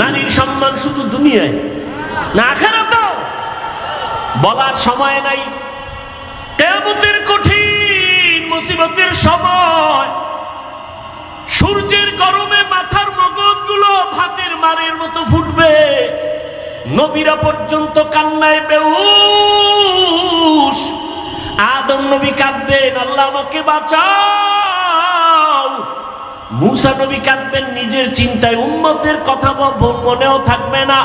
নারীর সম্মান শুধু দুনিয়ায়, না আখেরাতেও। বলার সময় নাই। কেয়ামতের কঠিন মুসিবতের সময়। সূর্যের গরমে মাথার মগজগুলো ভাতের মারের মতো ফুটবে। নবীরা পর্যন্ত কান্নায় বেউস আদম নবী কাঁদবেন, আল্লাহ আমাকে বাঁচাও। মুসা নবী কাঁদবেন, নিজের চিন্তায় উম্মতের কথা মনেও থাকবে না।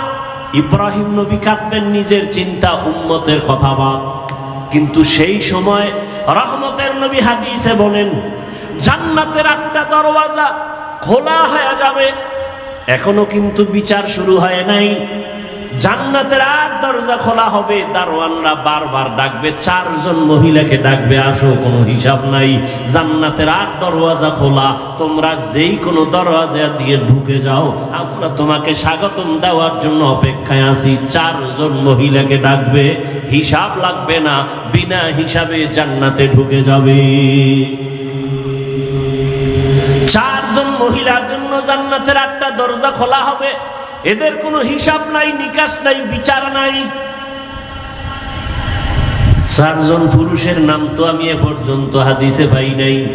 ইব্রাহিম নবী কাঁদবেন, নিজের চিন্তা উম্মতের কথা বাদ। কিন্তু সেই সময় রহমতের নবী হাদিসে বলেন, জান্নাতের একটা দরওয়াজা খোলা হয়ে যাবে। এখনও কিন্তু বিচার শুরু হয় নাই। জান্নাতের আর দরজা খোলা হবে, দারোয়ানরা বারবার ডাকবে, চারজন মহিলাকে ডাকবে, আসো, কোনো হিসাব নাই। জান্নাতের আর দরওয়াজা খোলা, তোমরা যেই কোনো দরওয়াজা দিয়ে ঢুকে যাও, আমরা তোমাকে স্বাগতম দেওয়ার জন্য অপেক্ষায় আছি। চারজন মহিলাকে ডাকবে, হিসাব লাগবে না, বিনা হিসাবে জান্নাতে ঢুকে যাবে। চারজন মহিলার জন্য জান্নাতের একটা দরজা খোলা হবে। এদের কোনো হিসাব নাই, নিকাশ নাই, বিচার নাই। চারজন পুরুষের নাম তো আমি এ পর্যন্ত হাদিসে পাই নাই।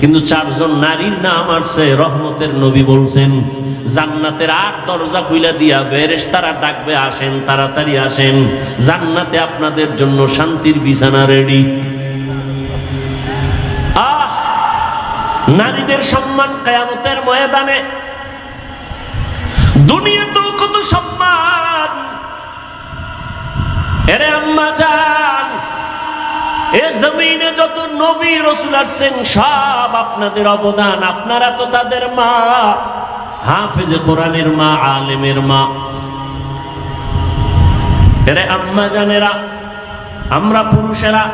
কিন্তু চারজন নারীর নাম আসছে, রহমতের নবী বলছেন, জান্নাতের আট দরজা খুইলা দিয়া বেরেশ তারা ডাকবে, আসেন, তাড়াতাড়ি আসেন। জান্নাতে আপনাদের জন্য শান্তির বিছানা রেডি। আহ! নারীদের সম্মান কেয়ামতের ময়দানে দুনিয়াতেও কত সম্মান? এরে আম্মা যান এ জমিনে যত নবী রসুল আসছেন, সব আপনাদের অবদান। আপনারা তো তাদের মা। হাফেজে কোরআনের মা, আলেমের মা। এরে আম্মা জানেরা, আমরা পুরুষেরা,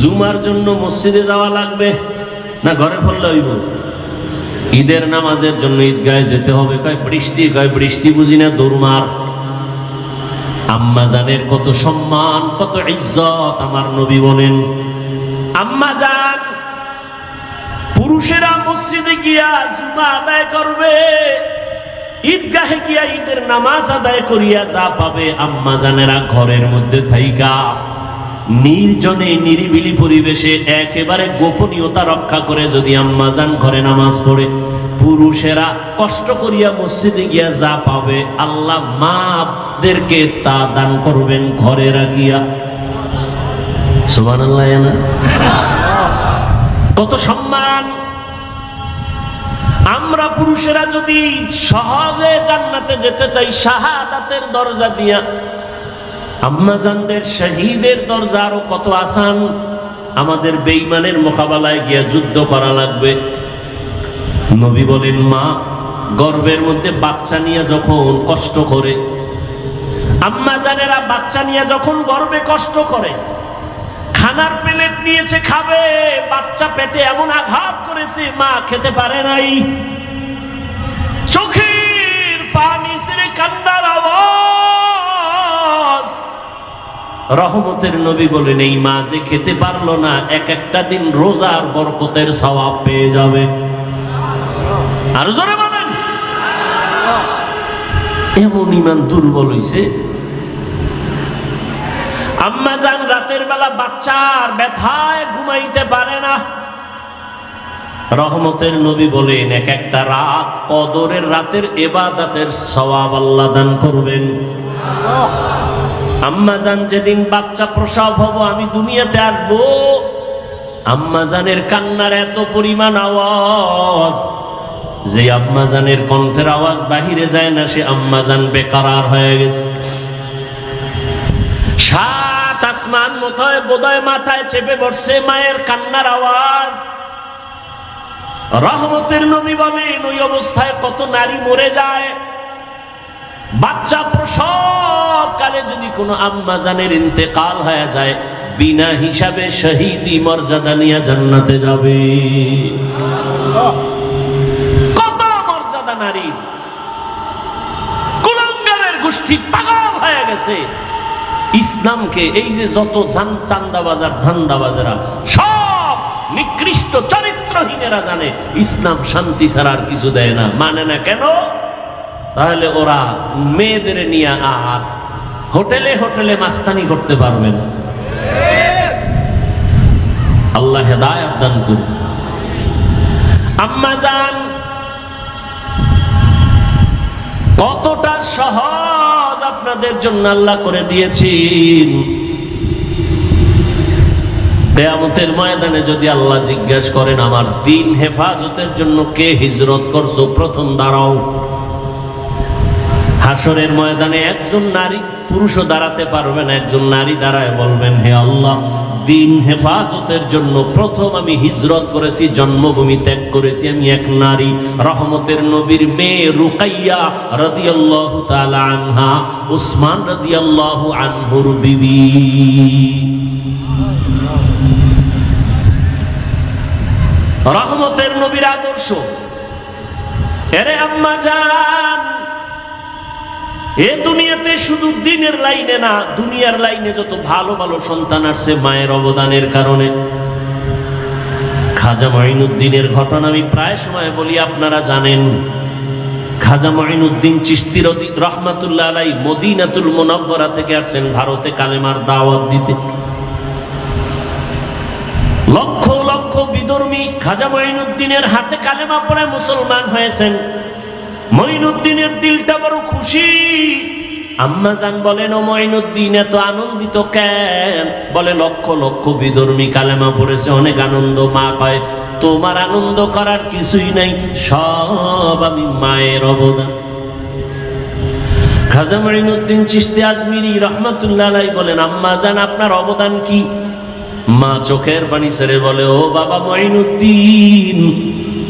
জুমার জন্য মসজিদে যাওয়া লাগবে না ঘরে পড়লে হইব? ঈদের নামাজের জন্য ঈদগাহে যেতে হবে। কয়, বৃষ্টি কয়, বৃষ্টি বুঝি না দৌড়মার আম্মা জানের কত সম্মান, কত ইজ্জত আমার নবী বলেন। আম্মা পুরুষেরা মসজিদে গিয়া জুমা আদায় করবে। ঈদগাহে গিয়া ঈদের নামাজ আদায় করিয়া যা পাবে আম্মা জানেরা ঘরের মধ্যে থাইকা। নির্জনে নিরিবিলি পরিবেশে একেবারে গোপনীয়তা রক্ষা করে যদি আম্মাজান ঘরে নামাজ পড়ে, পুরুষেরা কষ্ট করিয়া মসজিদে গিয়া যা পাবে আল্লাহ মাদেরকে তা দান করবেন ঘরে রাখিয়া। কত সম্মান। আমরা পুরুষেরা যদি সহজে জান্নাতে যেতে চাই, শাহাদাতের দরজা দিয়া আম্মাজানদের শহীদের দরজা আরও কত আসান? আমাদের বেইমানের মোকাবেলায় গিয়া যুদ্ধ করা লাগবে। নবী বলেন, মা, গর্বের মধ্যে বাচ্চা নিয়ে যখন কষ্ট করে, আম্মাজানেরা বাচ্চা নিয়ে যখন গর্বে কষ্ট করে, খানার প্লেট নিয়েছে খাবে, বাচ্চা পেটে এমন আঘাত করেছে, মা খেতে পারে নাই। চোখের পানি ছেড়ে কান্নার আওয়াজ রহমতের নবী বলেন, এই মাঝে খেতে পারল না, এক একটা দিন রোজার বরকতের সওয়াব পেয়ে যাবে। আর জোরে বলেন। এমন ইমান দুর্বল হইছে। আম্মা যান রাতের বেলা বাচ্চার ব্যথায় ঘুমাইতে পারে না। রহমতের নবী বলেন, এক একটা রাত কদরের রাতের এবাদাতের সওয়াব আল্লাহ দান করবেন। আম্মা জান যেদিন বাচ্চা প্রসব হব, আমি দুনিয়াতে আসব। আম্মা জানের কান্নার এত পরিমাণ আওয়াজ যে আম্মা জানের কণ্ঠের আওয়াজ বাহিরে যায় না, সে আম্মা জান বেকারার হয়ে গেছে। সাত আসমান মতয় বোধয় মাথায় চেপে বসছে মায়ের কান্নার আওয়াজ। রহমতের নবী বলেন, ওই অবস্থায় কত নারী মরে যায়। বাচ্চা প্রসব কালে যদি কোনো আম্মা জানের ইন্তেকাল হয়ে যায়, বিনা হিসাবে শহীদি মর্যাদা নিয়ে জান্নাতে যাবে। কত মর্যাদা নারী। কুলাঙ্গারের গোষ্ঠী পাগল হয়ে গেছে। ইসলামকে এই যে যত চান্দাবাজার, ধান্দাবাজারা, সব নিকৃষ্ট চরিত্র চরিত্রহীনেরা জানে, ইসলাম শান্তি ছাড়া আর কিছু দেয় না। মানে না কেন? তাহলে ওরা মেয়েদের নিয়ে আর হোটেলে হোটেলে মাস্তানি করতে পারবে না। আল্লাহ হেদায়াত দান করুন। আম্মা যান কতটা সহজ আপনাদের জন্য আল্লাহ করে দিয়েছেন। কেয়ামতের ময়দানে যদি আল্লাহ জিজ্ঞাসা করেন, আমার দিন হেফাজতের জন্য কে হিজরত করছ? প্রথম দাঁড়াও। হাসরের ময়দানে একজন নারী পুরুষও দাঁড়াতে পারবেন, একজন নারী দাঁড়ায় বলবেন, হে আল্লাহ, দিন হেফাজতের জন্য প্রথম আমি হিজরত করেছি, জন্মভূমি ত্যাগ করেছি, আমি এক নারী, রহমতের নবীর মেয়ে রুকাইয়া রাদিয়াল্লাহু তাআলা আনহা, উসমান রাদিয়াল্লাহু আনহুর বিবি। রহমতের নবীর আদর্শ। এরে আম্মা জান এ দুনিয়াতে শুধু দিনের লাইনে না, দুনিয়ার লাইনে যত ভালো ভালো সন্তান আসছে মায়ের অবদানের কারণে। খাজা মঈনুদ্দিনের ঘটনা আমি প্রায় সময় বলি, আপনারা জানেন, খাজা মঈনুদ্দিন চিস্তির রহমাতুল্লাহ আলাই মদিনাতুল মোনাব্বরা থেকে আসছেন ভারতে কালেমার দাওয়াত দিতে। লক্ষ লক্ষ বিধর্মী খাজা মঈনুদ্দিনের হাতে কালেমা পড়ে মুসলমান হয়েছেন। মঈনুদ্দিনের দিলটা বড় খুশি। আম্মা জান বলেন, ও মঈনুদ্দিন, এত আনন্দিত কেন? বলে, লক্ষ লক্ষ বিধর্মী কালেমা পড়েছে, অনেক আনন্দ মা কয় তোমার আনন্দ করার কিছুই নাই, সব আমি মায়ের অবদান। খাজা মঈনুদ্দিন চিশতি আজমিরি রহমাতুল্লাহ বলেন, আম্মা আপনার অবদান কি? মা চোখের পানি ছেড়ে বলে, ও বাবা মঈনুদ্দিন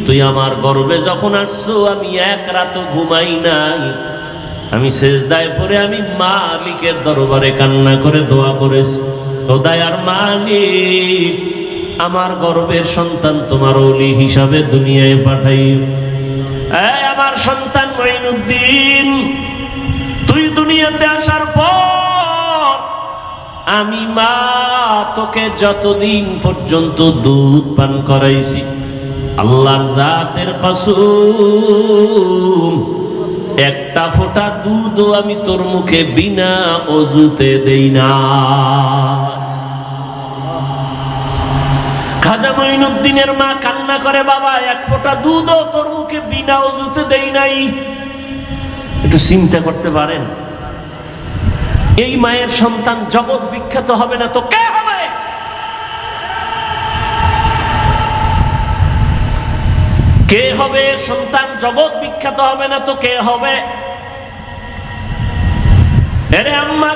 তুই আমার গর্বে যখন আসছো, আমি এক রাত ঘুমাই নাই। আমি শেষ শেষদায় পরে আমি মালিকের দরবারে কান্না করে দোয়া করেছি। দায়ার মালিক, আমার গর্বের সন্তান তোমার অলি হিসাবে দুনিয়ায় পাঠাই। আমার সন্তান মঈনুদ্দিন, তুই দুনিয়াতে আসার পর আমি মা তোকে যতদিন পর্যন্ত দুধ পান করাইছি। আল্লাহর জাতের কসুম। একটা ফোঁটা দুধও আমি তোর মুখে বিনা অজুতে দেই না। খাজা মঈনুদ্দিনের মা কান্না করে, বাবা, এক ফোঁটা দুধও তোর মুখে বিনা অজুতে দেই নাই। একটু চিন্তা করতে পারেন, এই মায়ের সন্তান জগৎ বিখ্যাত হবে না তো কে হবে কে হবে সন্তান? জগৎ বিখ্যাত হবে না তো কে হবে? আম্মা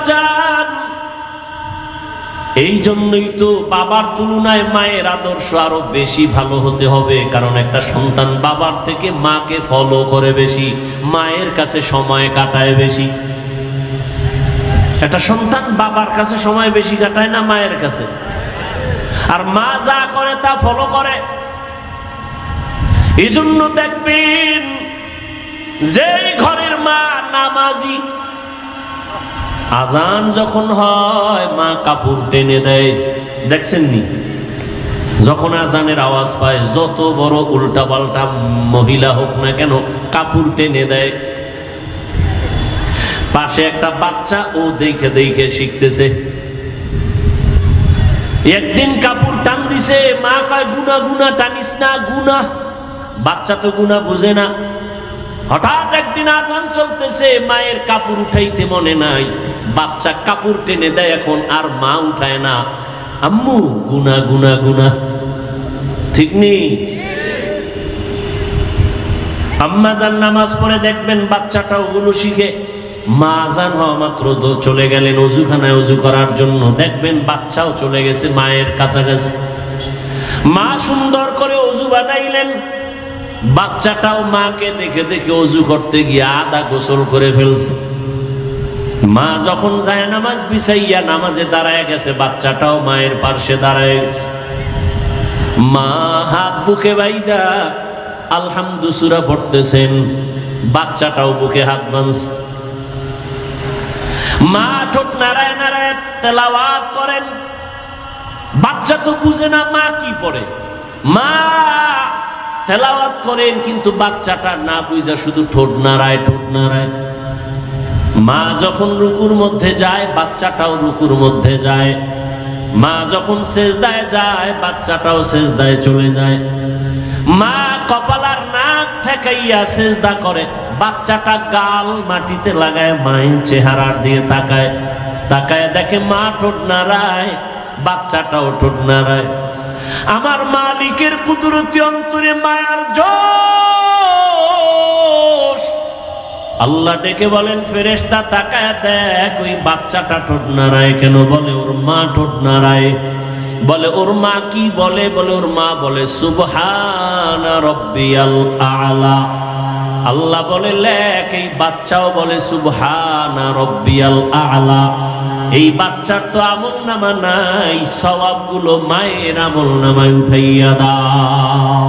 এই জন্যই তো বাবার তুলনায় মায়ের আদর্শ আরও বেশি ভালো হতে হবে, কারণ একটা সন্তান বাবার থেকে মাকে ফলো করে বেশি, মায়ের কাছে সময় কাটায় বেশি। একটা সন্তান বাবার কাছে সময় বেশি কাটায় না মায়ের কাছে? আর মা যা করে তা ফলো করে। এই জন্য দেখবেন যেই ঘরের মা নামাজি, আজান যখন হয়, মা কাপড় টেনে দেয়। দেখছেন নি যখন আজানের আওয়াজ পায়, যত বড় উল্টা পাল্টা মহিলা হোক না কেন, কাপড় টেনে দেয়। পাশে একটা বাচ্চা ও দেখে দেখে শিখতেছে। একদিন কাপড় টান দিছে, মা কয়, গুনা গুনা, টানিস না, গুনা। বাচ্চা তো গুনা বুঝে না। হঠাৎ একদিন আজান চলতেছে, মায়ের কাপড় উঠাইতে মনে নাই। বাচ্চা কাপড় টেনে দেয় এখন, আর মা উঠায় না। আম্মু গুনা গুনা গুনা ঠিক নেই আম্মা যান নামাজ পড়ে দেখবেন বাচ্চাটা ওগুলো শিখে। মা আজান হওয়া মাত্র চলে গেলেন অজুখানায় অজু করার জন্য। দেখবেন বাচ্চাও চলে গেছে মায়ের কাছাকাছি। মা সুন্দর করে অজু বানাইলেন। বাচ্চাটাও মাকে দেখে দেখে অজু করতে গিয়ে আদা গোসল করে ফেলছে। মা যখন যায় নামাজ বিছাইয়া নামাজে দাঁড়ায় গেছে, বাচ্চাটাও মায়ের পার্শ্বে দাঁড়ায় গেছে। মা হাত বুকে বাইদা, আলহামদু সুরা পড়তেছেন, বাচ্চাটাও বুকে হাত বাঁধছে। মা ঠোঁট নারায় নারায় তেলাওয়াত করেন। বাচ্চা তো বুঝে না মা কি পড়ে। মা তেলাওয়াত করেন, কিন্তু বাচ্চাটা না বুঝা শুধু ঠোঁট নাড়ায় ঠোঁট নাড়ায়। মা যখন রুকুর মধ্যে যায়, বাচ্চাটাও রুকুর মধ্যে যায়। মা যখন সেজদায় যায়, বাচ্চাটাও সেজদায় চলে যায়। মা কপালার নাক ঠেকাইয়া সেজদা করে, বাচ্চাটা গাল মাটিতে লাগায়, মায়ের চেহারার দিয়ে তাকায়। তাকায় দেখে মা ঠোঁট নাড়ায়, বাচ্চাটাও ঠোঁট নাড়ায়। আমার মালিকের কুদরতি অন্তরে মায়ার আল্লাহ ডেকে বলেন, ফেরেশতা তাকায় দেখ, ওই বাচ্চাটা ঠোঁট কেন? বলে, ওর মা ঠোঁট নাড়ায়। বলে, ওর মা কি বলে? বলে, ওর মা বলে আলা। আল্লাহ বলে, লেখ, এই বাচ্চাও বলে, সুবহানা রব্বিয়াল আলা। এই বাচ্চার তো আমল নামা নাই সবাবগুলো মায়ের আমল নামায় উঠাইয়া দাও।